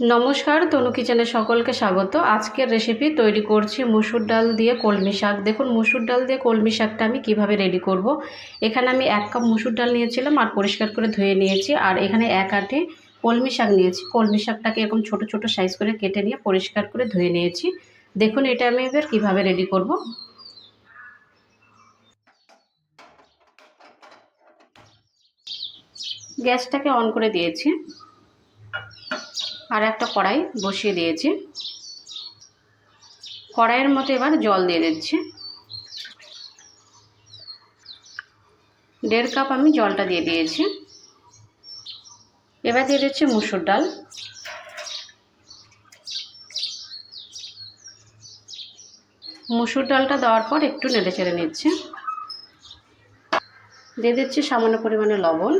নমস্কার, তনু কিচেনে সকলকে স্বাগত। আজকের রেসিপি তৈরি করছি মুসুর ডাল দিয়ে কলমি শাক। দেখুন, মুসুর ডাল দিয়ে কলমি শাকটা আমি কীভাবে রেডি করব। এখানে আমি এক কাপ মুসুর ডাল নিয়েছিলাম আর পরিষ্কার করে ধুয়ে নিয়েছি। আর এখানে এক আটে কলমি শাক নিয়েছি। কলমি শাকটাকে এরকম ছোট ছোট সাইজ করে কেটে নিয়ে পরিষ্কার করে ধুয়ে নিয়েছি। দেখুন, এটা আমি এবার কীভাবে রেডি করব। গ্যাসটাকে অন করে দিয়েছি। আর একটা কড়াই বসিয়ে দিয়েছি। কড়াইয়ের মতো এবার জল দিয়ে দিচ্ছি। দেড় কাপ আমি জলটা দিয়ে দিয়েছি। এবার দিয়ে দিচ্ছি মুসুর ডাল। মুসুর ডালটা দেওয়ার পর একটু নেড়ে চেড়ে নিচ্ছি। দিয়ে দিচ্ছি সামান্য পরিমাণে লবণ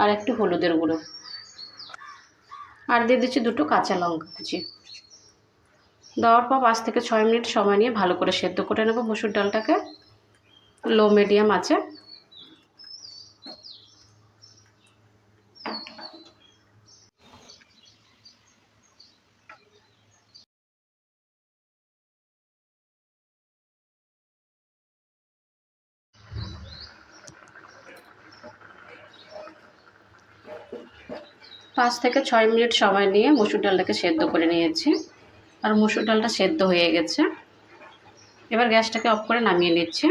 আর একটু হলুদের গুঁড়ো। আর দিয়ে দিচ্ছি দুটো কাঁচা লঙ্কা কুচি। দেওয়ার পর পাঁচ থেকে ছয় মিনিট সময় নিয়ে ভালো করে সেদ্ধ করে নেব মুসুর ডালটাকে। লো মিডিয়াম আছে। পাঁচ থেকে ছয় মিনিট সময় নিয়ে মুসুর ডালটাকে সেদ্ধ করে নিয়েছি। আর মুসুর ডালটা সেদ্ধ হয়ে গেছে। এবার গ্যাসটাকে অফ করে নামিয়ে নিচ্ছি।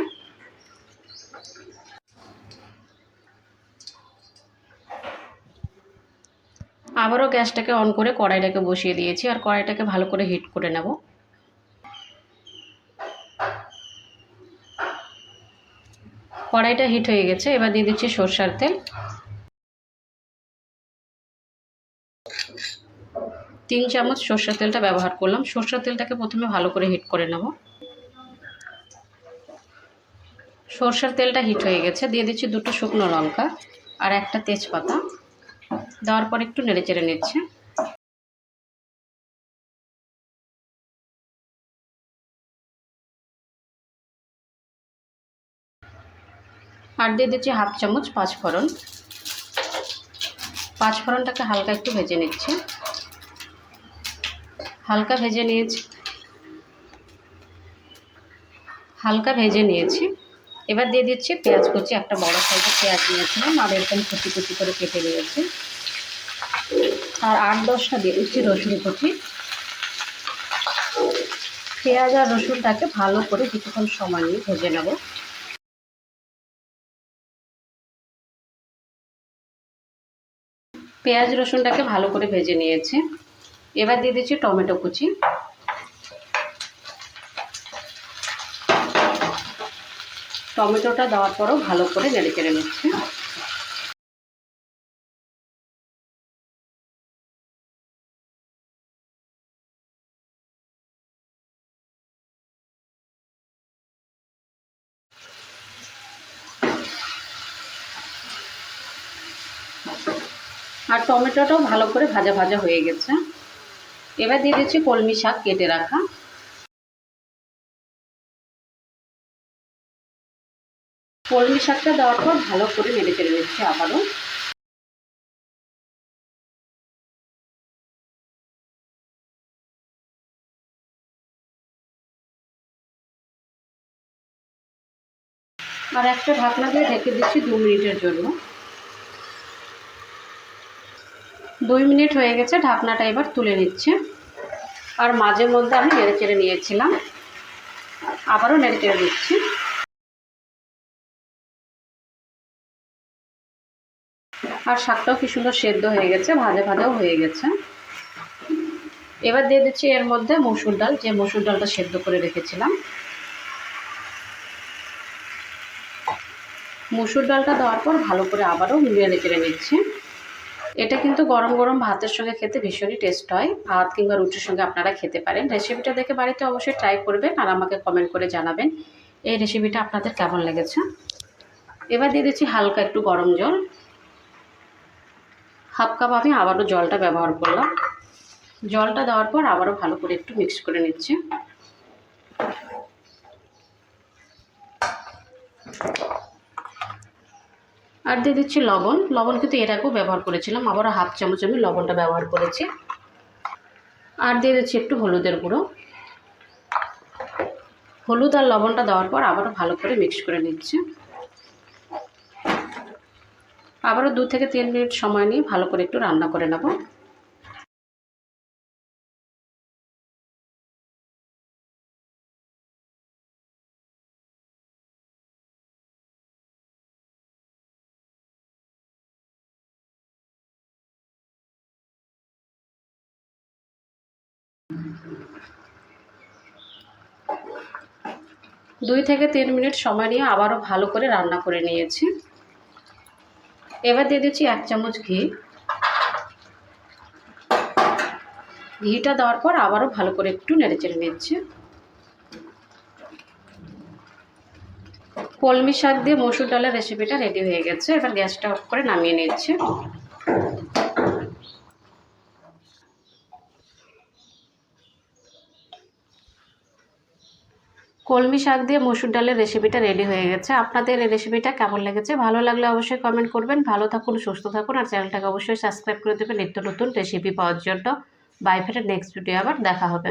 আবারও গ্যাসটাকে অন করে কড়াইটাকে বসিয়ে দিয়েছি। আর কড়াইটাকে ভালো করে হিট করে নেব। কড়াইটা হিট হয়ে গেছে। এবার দিয়ে দিচ্ছি সর্ষার তেল। তিন চামচ সর্ষের তেলটা ব্যবহার করলাম। সর্ষের তেলটাকে প্রথমে ভালো করে হিট করে নেব। সর্ষের তেলটা হিট হয়ে গেছে। দিয়ে দিচ্ছি দুটো শুকনো লঙ্কা আর একটা তেজপাতা। দেওয়ার পর একটু নেড়ে চেড়ে নিচ্ছে। আর দিয়ে দিচ্ছি হাফ চামচ পাঁচফোড়ন। পাঁচফোড়নটাকে হালকা একটু ভেজে নিচ্ছি। হালকা ভেজে নিয়েছি। হালকা ভেজে নিয়েছি। এবার দিয়ে দিচ্ছি পেঁয়াজ কুচি, একটা বড় সাইজের পেঁয়াজ নিয়েছিলাম আর এরকম কুচি কুচি করে কেটে নিয়েছি। আর আট দশটা দিয়ে দিচ্ছি রসুন কুচি। পেঁয়াজ আর রসুনটাকে ভালো করে কিছুক্ষণ সময় নিয়ে ভেজে নেব। পেঁয়াজ রসুনটাকে ভালো করে ভেজে নিয়েছি। এবার দিয়ে দিচ্ছি টমেটো কুচি। টমেটোটা দেওয়ার পরও ভালো করে নেড়ে চেড়ে নিচ্ছে। আর টমেটোটাও ভালো করে ভাজা ভাজা হয়ে গেছে। এবার দিয়ে দিচ্ছি কলমি শাক কেটে রাখা। কলমি শাকটা দেওয়ার পর ভালো করে নেড়ে চেড়ে দিচ্ছি আবারও। আর একটা ঢাকনা দিয়ে ঢেকে দিচ্ছি দু মিনিটের জন্য। দুই মিনিট হয়ে গেছে, ঢাকনাটা এবার তুলে নিচ্ছে। আর মাঝে মধ্যে আমি নেড়ে চেড়ে নিয়েছিলাম। আবারও নেড়ে চেড়ে দিচ্ছি আর শাকটাও কি সুন্দর সেদ্ধ হয়ে গেছে, ভাজা ভাজাও হয়ে গেছে। এবার দিয়ে দিচ্ছি এর মধ্যে মসুর ডাল, যে মসুর ডালটা সেদ্ধ করে রেখেছিলাম। মসুর ডালটা দেওয়ার পর ভালো করে আবারও নেড়ে চেড়ে নিচ্ছি। এটা কিন্তু গরম গরম ভাতের সঙ্গে খেতে ভীষণই টেস্ট হয়। ভাত কিংবা রুটির সঙ্গে আপনারা খেতে পারেন। রেসিপিটা দেখে বাড়িতে অবশ্যই ট্রাই করবেন আর আমাকে কমেন্ট করে জানাবেন এই রেসিপিটা আপনাদের কেমন লেগেছে। এবার দিয়ে দিচ্ছি হালকা একটু গরম জল। হাফ কাপ আমি আবারও জলটা ব্যবহার করলাম। জলটা দেওয়ার পর আবারও ভালো করে একটু মিক্স করে নিচ্ছি। আর দিয়ে দিচ্ছি লবণ। লবণ কিন্তু এর আগেও ব্যবহার করেছিলাম, আবারও হাফ চামচ আমি লবণটা ব্যবহার করেছি। আর দিয়ে দিচ্ছি একটু হলুদের গুঁড়ো। হলুদ আর লবণটা দেওয়ার পর আবারও ভালো করে মিক্স করে নিচ্ছি। আবারও দু থেকে তিন মিনিট সময় নিয়ে ভালো করে একটু রান্না করে নেব। দুই থেকে তিন মিনিট সময় নিয়ে আবারও ভালো করে রান্না করে নিয়েছি। এবার দিয়ে দিচ্ছি এক চামচ ঘি। ঘিটা দেওয়ার পর আবারও ভালো করে একটু নেড়েচেড়ে নিচ্ছি। কলমি শাক দিয়ে মসুর ডালের রেসিপিটা রেডি হয়ে গেছে। এবার গ্যাসটা অফ করে নামিয়ে নিচ্ছি। কলমি শাক দিয়ে মসুর ডালের রেসিপিটা রেডি হয়ে গেছে। আপনাদের এই রেসিপিটা কেমন লেগেছে? ভালো লাগলে অবশ্যই কমেন্ট করবেন। ভালো থাকুন, সুস্থ থাকুন, আর চ্যানেলটাকে অবশ্যই সাবস্ক্রাইব করে দেবেন। নিত্য নতুন রেসিপি পাওয়ার জন্য। বাই ফেরের নেক্সট ভিডিও আবার দেখা হবে।